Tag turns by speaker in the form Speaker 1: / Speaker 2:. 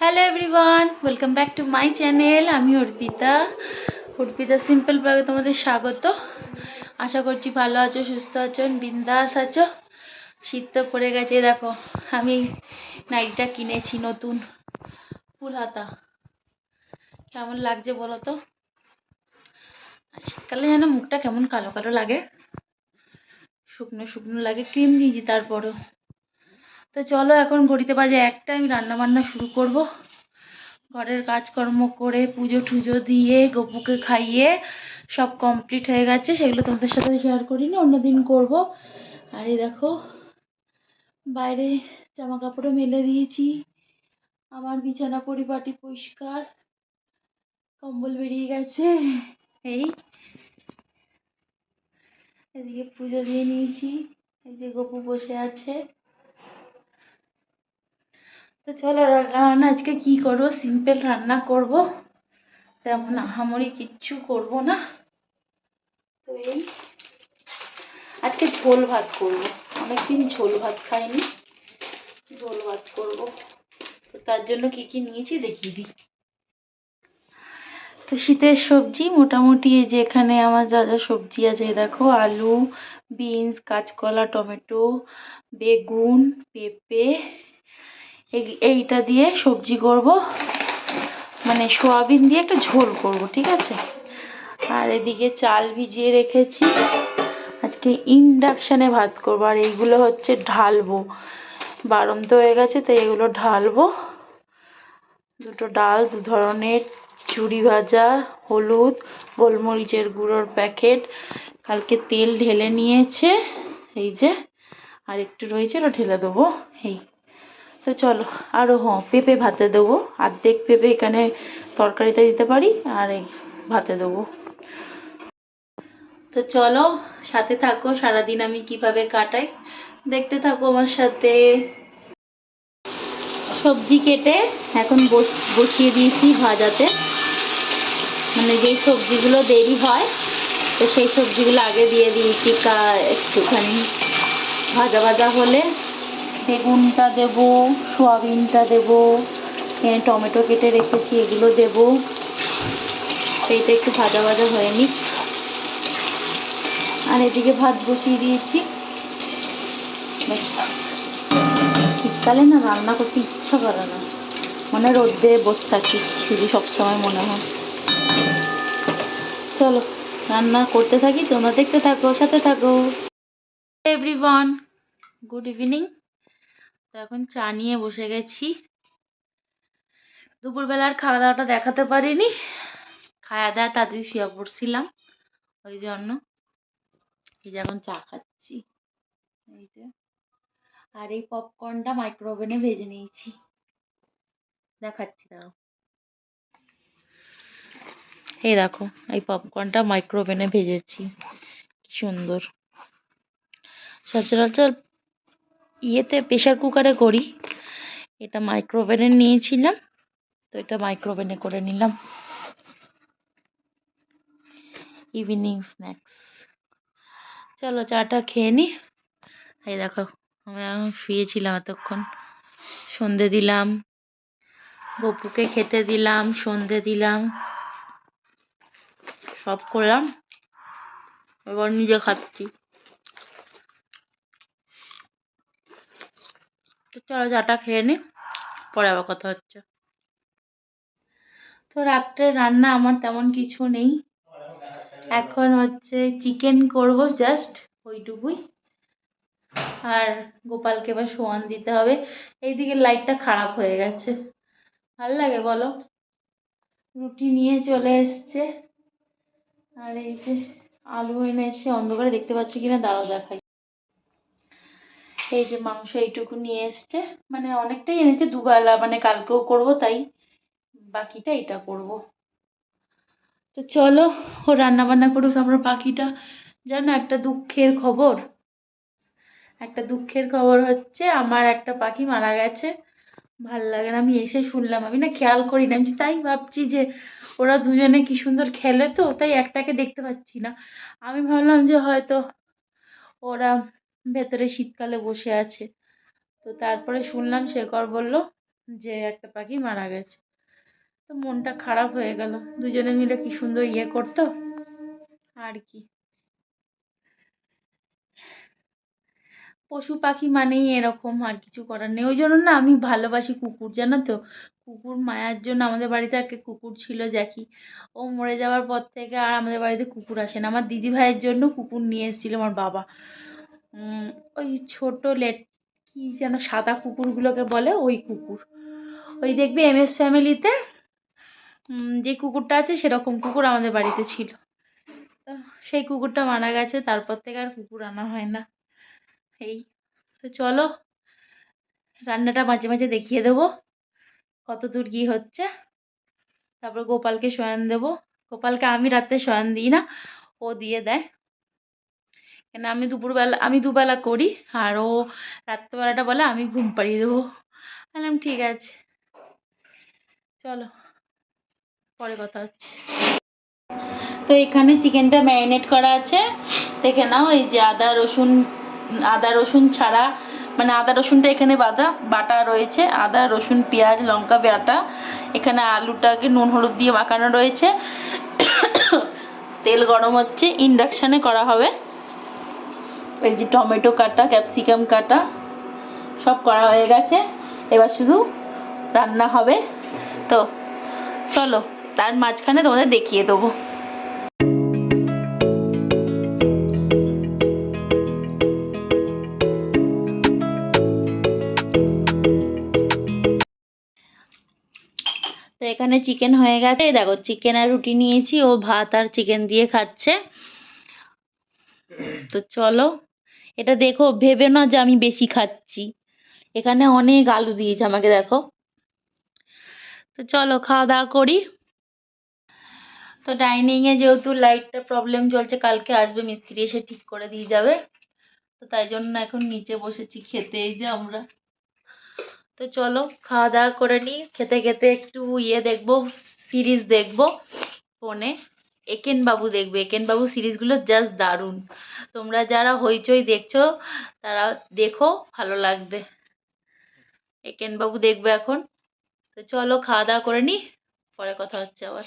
Speaker 1: Hello everyone welcome back to my channel আমি Arpita. Arpita simple ব্লগে তোমাদের স্বাগত। আশা করছি ভালো আছো, সুস্থ আছো, বিন্দাস আছো। শীত তো পড়ে গেছে, দেখো, আমি নাইটিটা কিনেছি, নতুন ফুল হাতা। কেমন লাগছে বলো তো? শীতকালে যেন মুখটা কেমন কালো কালো লাগে। শুকনো শুকনো লাগে, ক্রিম দিয়েছি তারপরেও। তো চলো এখন ঘড়িতে বাজে একটা, আমি রান্না বান্না শুরু করব। ঘরের কাজকর্ম করে পুজো টুজো দিয়ে গপুকে খাইয়ে সব কমপ্লিট হয়ে গেছে, সেগুলো তোমাদের সাথে শেয়ার করি করিনি, অন্যদিন করব। আর এই দেখো, বাইরে জামা কাপড়ও মেলে দিয়েছি, আমার বিছানা পরিপাটি পরিষ্কার, কম্বল বেরিয়ে গেছে, এই। এদিকে পুজো দিয়ে নিয়েছি এদিকে গপু বসে আছে। তো চলো রান্না আজকে কি করব? সিম্পল রান্না করব। তেমন আহামরি কিচ্ছু করব না। তো এই আজকে ঝোল ভাত করব। অনেকদিন ঝোল ভাত খাইনি। ঝোল ভাত করব। তো তার জন্য কি কি নিয়েছি দেখিয়ে দিই। তো শীতের সবজি, মোটামুটি এই যে এখানে আমার যা যা সবজি আছে দেখো আলু, বিনস, কাঁচকলা, টমেটো, বেগুন, পেঁপে এইটা দিয়ে সবজি করব। মানে সোয়াবিন দিয়ে একটা ঝোল করব, ঠিক আছে? আর এদিকে চাল ভিজিয়ে রেখেছি। আজকে ইন্ডাকশানে ভাত করব, আর এইগুলো হচ্ছে ঢালবো। বারন্ত হয়ে গেছে, তাই এগুলো ঢালবো। দুটো ডাল, দু ধরনের চুড়ি ভাজা, হলুদ, গোলমরিচের গুঁড়োর প্যাকেট। কালকে তেল ঢেলে নিয়েছে, এই যে। আর একটু রয়েছে, ওটা ঢেলে দেবো। এই। তো চলো আরও হ্যাঁ পেঁপে ভাতে দেবো। অর্ধেক পেঁপে এখানে তরকারিতে দিতে পারি, আর ভাতে দেবো। তো চলো, সাথে থাকো, সারাদিন আমি কীভাবে কাটাই। দেখতে থাকো আমার সাথে। সবজি কেটে এখন বস- বসিয়ে দিয়েছি ভাজাতে। মানে যেই সবজিগুলো দেরি হয়, তো সেই সবজিগুলো আগে দিয়ে দিয়েছি কা, একটুখানি। ভাজা ভাজা হলে বেগুনটা দেব, সোয়াবিনটা দেব টমেটো কেটে রেখেছি, এগুলো দেব। সেইটা একটু ভাজা ভাজা হয়ে নিক। আর এদিকে ভাত বসিয়ে দিয়েছি। শীতকালে না রান্না করতে ইচ্ছা করে না। মানে রোদে বসে থাকি শুধু সবসময় মনে হয়। চলো, রান্না করতে থাকি, তোমরা দেখতে থাকো, সাথে থাকো। এভরিওয়ান গুড ইভিনিং তো এখন চা নিয়ে বসে গেছি। দুপুরবেলার খাওয়া দাওয়াটা দেখাতে পারিনি। খাওয়া দাওয়া তাড়াতাড়ি শুয়ে পড়ছিলাম, ওই জন্য। এই যে এখন চা খাচ্ছি। এই যে। আর এই পপকর্নটা মাইক্রোওভেনে ভেজে নিয়েছি। দেখাচ্ছি দাও এই দেখো, এই পপকর্নটা মাইক্রোওভেনে ভেজেছি। কি সুন্দর। সচরাচর ইয়েতে প্রেশার কুকারে করি। এটা মাইক্রোওভেনে নিয়েছিলাম, তো এটা মাইক্রোওভেনে করে নিলাম। ইভিনিং স্ন্যাক্স চলো চাটা খেয়ে নি। এই দেখো আমি শুয়েছিলাম এতক্ষণ। সন্ধে দিলাম। গপুকে খেতে দিলাম, সন্ধে দিলাম। সব করলাম। এবার নিজে খাচ্ছি। চলো চাটা খেয়ে নি, পরে আবার কথা হচ্ছে। তো রাত্রে রান্না আমার তেমন কিছু নেই। এখন হচ্ছে চিকেন করব জাস্ট ওইটুকুই। আর গোপালকে এবার শোয়ান দিতে হবে। এইদিকে লাইটটা খারাপ হয়ে গেছে। ভালো লাগে বলো? রুটি নিয়ে চলে এসছে। আর এই যে আলু এনেছে, অন্ধকারে দেখতে পাচ্ছি কিনা, দাঁড়াও দেখাই। এই যে মাংস এইটুকু নিয়ে এসছে মানে অনেকটাই এনেছে, দুবেলা মানে কালকেও করব তাই, বাকিটা এটা করব। তো চলো, ও রান্না বান্না করুক, আমরা বাকিটা, জানো একটা দুঃখের খবর? একটা দুঃখের খবর হচ্ছে, আমার একটা পাখি মারা গেছে, ভালো লাগে না, আমি এসে শুনলাম, আমি না খেয়াল করি না, আমি তাই ভাবছি যে ওরা দুজনে কি সুন্দর খেলে তো, তাই একটাকে দেখতে পাচ্ছি না। আমি ভাবলাম যে হয়তো ওরা ভেতরে শীতকালে বসে আছে। তো তারপরে শুনলাম শেখর বলল যে একটা পাখি মারা গেছে। তো মনটা খারাপ হয়ে গেল। দুজনে মিলে কি সুন্দর ইয়ে করতো? আর কি। পশু পাখি মানেই এরকম, আর কিছু করার নেই। ওই জন্য না আমি ভালোবাসি কুকুর, জানো তো? কুকুর মায়ার জন্য আমাদের বাড়িতে একটা কুকুর ছিল, জ্যাকি। ও মরে যাওয়ার পর থেকে আর আমাদের বাড়িতে কুকুর আসে না। আমার দিদি ভাইয়ের জন্য কুকুর নিয়ে এসেছিল আমার বাবা। ওই ছোট লেট, কি যেন সাদা কুকুরগুলোকে বলে, ওই কুকুর। ওই দেখবি এম এস ফ্যামিলিতে যে কুকুরটা আছে সেরকম কুকুর আমাদের বাড়িতে ছিল। তো সেই কুকুরটা মারা গেছে, তারপর থেকে আর কুকুর আনা হয় না। এই, তো চলো, রান্নাটা মাঝে মাঝে দেখিয়ে দেবো, কত দূর কী হচ্ছে। তারপর গোপালকে শয়ান দেবো। গোপালকে আমি রাতে শয়ান দিই না, ও দিয়ে দেয়। কেন আমি দুপুরবেলা, আমি দুবেলা করি, আর ও রাত্রেবেলাটা বলে, আমি ঘুম পাড়িয়ে দেবো। বললাম, ঠিক আছে, চলো, পরে কথা হচ্ছে। তো এখানে চিকেনটা ম্যারিনেট করা আছে। দেখে নাও, এই যে আদা, রসুন আদা, রসুন ছাড়া মানে আদা, রসুনটা এখানে বাদা, বাটা রয়েছে, আদা, রসুন, পেঁয়াজ, লঙ্কা, বাটা, এখানে আলুটাকে নুন, হলুদ দিয়ে মাখানো রয়েছে। তেল গরম হচ্ছে, ইন্ডাকশানে করা হবে। এই যে টমেটো কাটা, ক্যাপসিকাম কাটা, সব করা হয়ে গেছে। এবার শুধু রান্না হবে। তো চলো, তার মাঝখানে তোমাদের দেখিয়ে দেবো। তো এখানে চিকেন হয়ে গেছে। দেখো, চিকেন আর রুটি নিয়েছি। ও ভাত আর চিকেন দিয়ে খাচ্ছে। তো চলো এটা দেখো, ভেবে না যে আমি বেশি খাচ্ছি। এখানে অনেক আলু দিয়েছে আমাকে, দেখো। তো চলো, খাওয়া দাওয়া করি। তো ডাইনিংয়ে যেহেতু লাইটটা প্রবলেম চলছে, কালকে আসবে, মিস্ত্রি এসে ঠিক করে দিয়ে যাবে। তো তাই জন্য এখন নিচে বসেছি খেতে, এই যে আমরা। তো চলো, খাওয়া দাওয়া করে নিই। খেতে খেতে একটু ইয়ে দেখব সিরিজ দেখব ফোনে একেন বাবু দেখবে, একেন বাবু সিরিজগুলো জাস্ট দারুণ। তোমরা যারা হইচই দেখছ, তারা দেখো, ভালো লাগবে। একেন বাবু দেখবে এখন। তো চলো খাওয়া দাওয়া করে নি, পরে কথা হচ্ছে আবার।